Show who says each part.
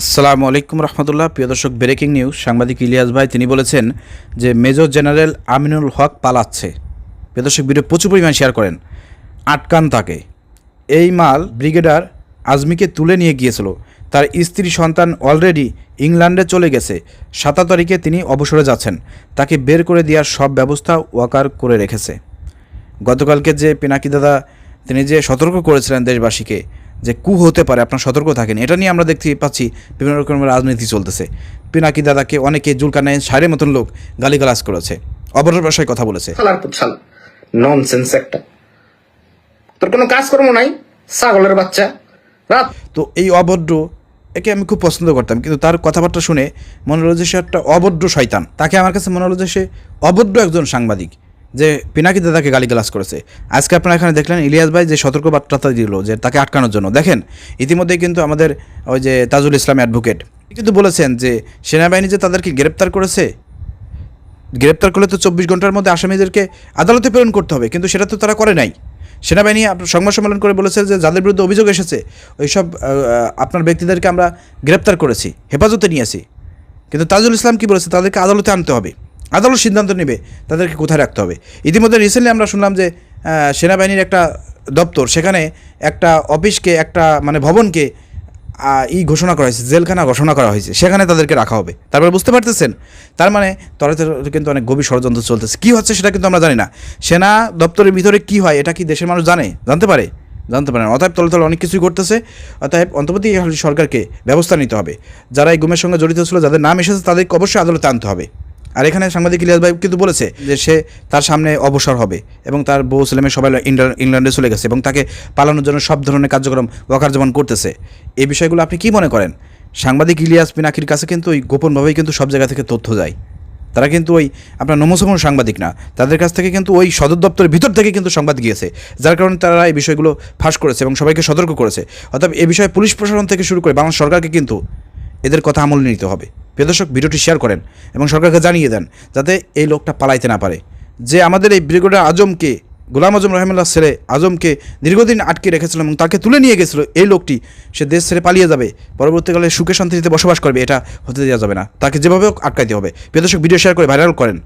Speaker 1: আসসালামু আলাইকুম রহমতুল্লাহ। প্রিয় দর্শক, ব্রেকিং নিউজ, সাংবাদিক ইলিয়াস ভাই, তিনি বলেছেন যে মেজর জেনারেল আমিনুল হক পালাচ্ছে। প্রিয় দর্শক, ভিডিও প্রচুর পরিমাণ শেয়ার করেন। আটকান তাকে। এই মাল ব্রিগেডার আজমিকে তুলে নিয়ে গিয়েছিল। তার স্ত্রী সন্তান অলরেডি ইংল্যান্ডে চলে গেছে। সাতাশ তারিখে তিনি অবসরে যাচ্ছেন। তাকে বের করে দেওয়ার সব ব্যবস্থা ওয়াকার করে রেখেছে। গতকালকে যে পিনাকি দাদা, তিনি যে সতর্ক করেছিলেন দেশবাসীকে যে কু হতে পারে আপনার সতর্ক থাকেন। এটা নিয়ে আমরা দেখতে পাচ্ছি বিভিন্ন রকমের রাজনীতি চলতেছে। পিনাকি দাদাকে অনেকে জুলকানায় সারের মতন লোক গালিগালাজ করেছে। অবসর ভাষায় কথা বলেছে।
Speaker 2: শালার ননসেন্স একটা। তোর কোনো কাজকর্ম নাই? ছাগলের বাচ্চা। রাত
Speaker 1: তো এই অভদ্র একে আমি খুব পছন্দ করতাম কিন্তু তার কথাবার্তা শুনে মনে হলো যে সে একটা অভদ্র শয়তান। তাকে আমার কাছে মনে হলো যে সে অভদ্র একজন সাংবাদিক। যে পিনাকি দাদাকে গালিগালাজ করেছে। আজকে আপনারা এখানে দেখলেন ইলিয়াস ভাই যে সতর্কবার্তা দিল যে তাকে আটকানোর জন্য। দেখেন ইতিমধ্যে কিন্তু আমাদের ওই যে তাজুল ইসলাম অ্যাডভোকেট কিন্তু বলেছেন যে সেনাবাহিনী যে তাদেরকে গ্রেপ্তার করেছে গ্রেপ্তার করলে তো চব্বিশ ঘণ্টার মধ্যে আসামিদেরকে আদালতে প্রেরণ করতে হবে কিন্তু সেটা তো তারা করে নাই। সেনাবাহিনী সংবাদ সম্মেলন করে বলেছে যে যাদের বিরুদ্ধে অভিযোগ এসেছে ওইসব আহ, আপনার ব্যক্তিদেরকে আমরা গ্রেপ্তার করেছি হেফাজতে নিয়েছি কিন্তু তাজুল ইসলাম কি বলেছে? তাদেরকে আদালতে আনতে হবে। আদালত সিদ্ধান্ত নেবে, তাদেরকে কোথায় রাখতে হবে। ইতিমধ্যে রিসেন্টলি আমরা শুনলাম যে সেনাবাহিনীর একটা দপ্তর, সেখানে একটা অফিসকে, একটা মানে ভবনকে ই ঘোষণা করা হয়েছে, জেলখানা ঘোষণা করা হয়েছে, সেখানে তাদেরকে রাখা হবে। তারপরে বুঝতে পারতেছেন? তার মানে তরে কিন্তু অনেক গভীর ষড়যন্ত্র চলতেছে। কী হচ্ছে সেটা কিন্তু আমরা জানি না। সেনা দপ্তরের ভিতরে কী হয়, এটা কি দেশের মানুষ জানে? জানতে পারে? জানতে পারে না। অতএব তলে তলে অনেক কিছুই করতেছে অতএব অন্তর্বর্তী সরকারকে ব্যবস্থা নিতে হবে। যারা এই গুমের সঙ্গে জড়িত ছিল, যাদের নাম এসেছে, তাদেরকে অবশ্যই আদালতে আনতে হবে। আর এখানে সাংবাদিক ইলিয়াস ভাই কিন্তু বলেছে যে সে তার সামনে অবসর হবে এবং তার বউ ছেলেমেয়ে সবাই ইংল্যান্ডে চলে গেছে এবং তাকে পালানোর জন্য সব ধরনের কার্যক্রম ওয়াকারজমান করতেছে। এই বিষয়গুলো আপনি কি মনে করেন? সাংবাদিক ইলিয়াস পিনাকির কাছে কিন্তু ওই গোপনভাবেই কিন্তু সব জায়গা থেকে তথ্য যায়। তারা কিন্তু ওই আপনার নমসমন সাংবাদিক না, তাদের কাছ থেকে কিন্তু ওই সদর দপ্তরের ভিতর থেকে কিন্তু সংবাদ গিয়েছে, যার কারণে তারা এই বিষয়গুলো ফাঁস করেছে এবং সবাইকে সতর্ক করেছে। অর্থাৎ এ বিষয়ে পুলিশ প্রশাসন থেকে শুরু করে বাংলাদেশ সরকারকে কিন্তু এদের কথা আমলে নিতে হবে। প্রিয় দর্শক, ভিডিওটি শেয়ার করেন এবং সরকারকে জানিয়ে দেন যাতে এই লোকটা পালাইতে না পারে। যে আমাদের এই ব্রিগেডার আজমকে, গোলাম আজম রহমুল্লাহ সেরে আজমকে দীর্ঘদিন আটকে রেখেছিল এবং তাকে তুলে নিয়ে গেছিল, এই লোকটি সে দেশ ছেড়ে পালিয়ে যাবে। পরবর্তীকালে সুখে শান্তিতে বসবাস করবে, এটা হতে দেওয়া যাবে না। তাকে যেভাবে হোক আটকাইতে হবে। প্রিয় দর্শক, ভিডিও শেয়ার করে ভাইরাল করেন।